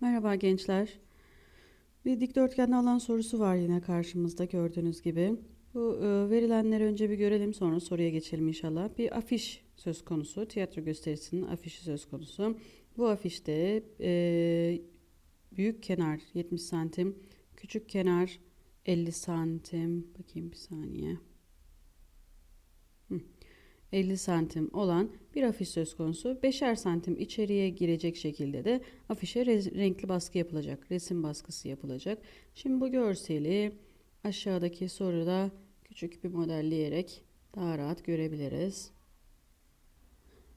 Merhaba gençler. Bir dikdörtgenli alan sorusu var yine karşımızda gördüğünüz gibi. Bu e, verilenleri önce bir görelim sonra soruya geçelim inşallah. Bir afiş söz konusu. Tiyatro gösterisinin afişi söz konusu. Bu afişte e, büyük kenar 70 santim, küçük kenar 50 santim. Bakayım bir saniye. Hı. 50 santim olan bir afiş söz konusu. 5'er santim içeriye girecek şekilde de afişe renkli baskı yapılacak. Resim baskısı yapılacak. Şimdi bu görseli aşağıdaki soruda küçük bir modelleyerek daha rahat görebiliriz.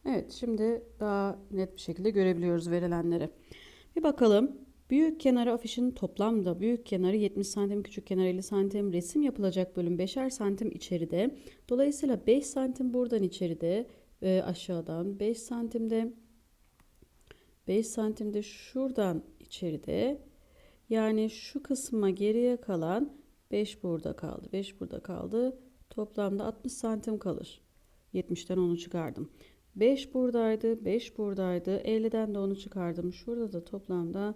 Evet, şimdi daha net bir şekilde görebiliyoruz verilenleri. Bir bakalım. Büyük kenarı afişin toplamda büyük kenarı 70 santim, küçük kenarı 50 santim. Resim yapılacak bölüm 5'er santim içeride. Dolayısıyla 5 santim buradan içeride e, aşağıdan 5 santimde 5 santimde şuradan içeride yani şu kısma geriye kalan 5 burada kaldı. 5 burada kaldı. Toplamda 60 santim kalır. 70'ten onu çıkardım. 5 buradaydı, 5 buradaydı. 50'den de onu çıkardım. Şurada da toplamda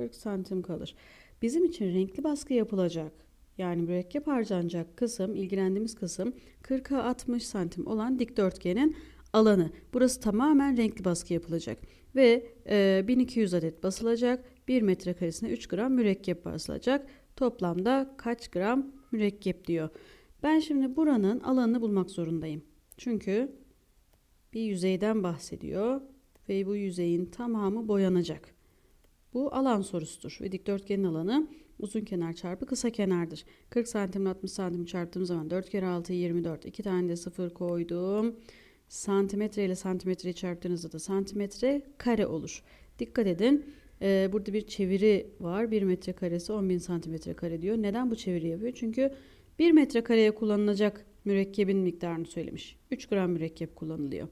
40 santim kalır. Bizim için renkli baskı yapılacak. Yani mürekkep harcanacak kısım, ilgilendiğimiz kısım 40'a 60 santim olan dikdörtgenin alanı. Burası tamamen renkli baskı yapılacak. Ve e, 1200 adet basılacak. 1 metrekaresine 3 gram mürekkep basılacak. Toplamda kaç gram mürekkep diyor. Ben şimdi buranın alanını bulmak zorundayım. Çünkü bir yüzeyden bahsediyor ve bu yüzeyin tamamı boyanacak. Bu alan sorusudur ve dikdörtgenin alanı uzun kenar çarpı kısa kenardır. 40 santim 60 santim çarptığım zaman 4 kere 6 24. 2 tane de sıfır koydum. Santimetre ile santimetreyi çarptığınızda da santimetre kare olur. Dikkat edin. e, burada bir çeviri var. 1 metre karesi 10 bin santimetre kare diyor. Neden bu çeviri yapıyor? Çünkü 1 metre kareye kullanılacak mürekkebin miktarını söylemiş. 3 gram mürekkep kullanılıyor.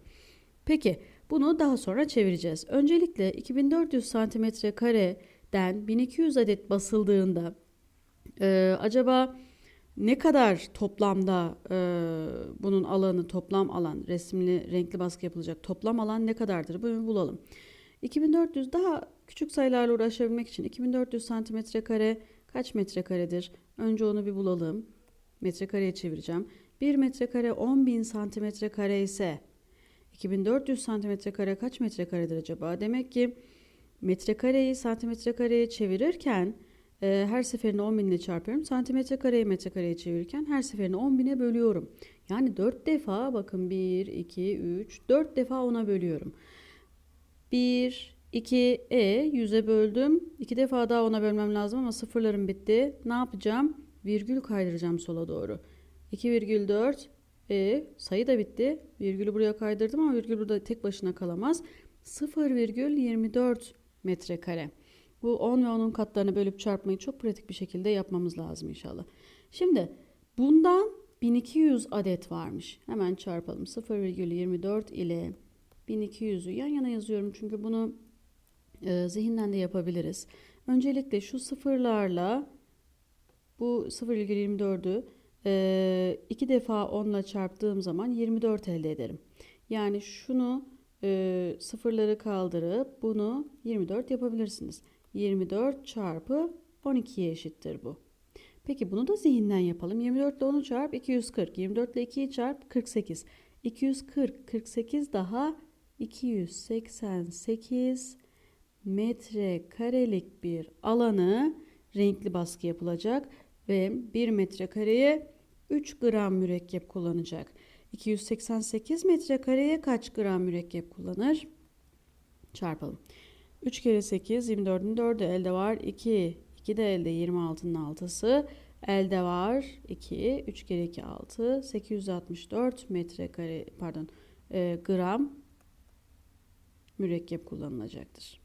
Peki bunu daha sonra çevireceğiz. Öncelikle 2400 santimetre kareden 1200 adet basıldığında e, acaba ne kadar toplamda e, bunun alanı toplam alan resimli renkli baskı yapılacak toplam alan ne kadardır bunu bulalım. 2400 daha küçük sayılarla uğraşabilmek için 2400 santimetre kare kaç metrekaredir? Önce onu bir bulalım. Metrekareye çevireceğim. 1 metrekare 10.000 santimetre kare ise 2400 santimetre kare kaç metrekaredir acaba? Demek ki metrekareyi santimetre kareye çevirirken e, her seferinde 10 bin ile çarpıyorum. Santimetre kareyi metrekareye çevirirken her seferinde 10 bine bölüyorum. Yani 4 defa bakın 1, 2, 3, 4 defa 10'a bölüyorum. 1, 2, e 100'e böldüm. 2 defa daha 10'a bölmem lazım ama sıfırlarım bitti. Ne yapacağım? Virgül kaydıracağım sola doğru. 2,4 e sayı da bitti. Virgülü buraya kaydırdım ama virgül burada tek başına kalamaz. 0,24 metrekare. Bu 10 ve 10'un katlarını bölüp çarpmayı çok pratik bir şekilde yapmamız lazım inşallah. Şimdi bundan 1200 adet varmış. Hemen çarpalım. 0,24 ile 1200'ü yan yana yazıyorum çünkü bunu e, zihinden de yapabiliriz. Öncelikle şu sıfırlarla bu 0,24'ü e, iki defa 10 ile çarptığım zaman 24 elde ederim. Yani şunu e, sıfırları kaldırıp bunu 24 yapabilirsiniz. 24 çarpı 12'ye eşittir bu. Peki bunu da zihinden yapalım. 24 ile 10'u çarp 240. 24 ile 2'yi çarp 48. 240, 48 daha 288 metre karelik bir alanı renkli baskı yapılacak ve 1 metrekareye 3 gram mürekkep kullanacak. 288 metrekareye kaç gram mürekkep kullanır? Çarpalım. 3 kere 8, 24'ün 4'ü elde var. 2, 2 de elde 26'nın 6'sı. Elde var 2, 3 kere 2 6, 864 metrekare pardon e, gram mürekkep kullanılacaktır.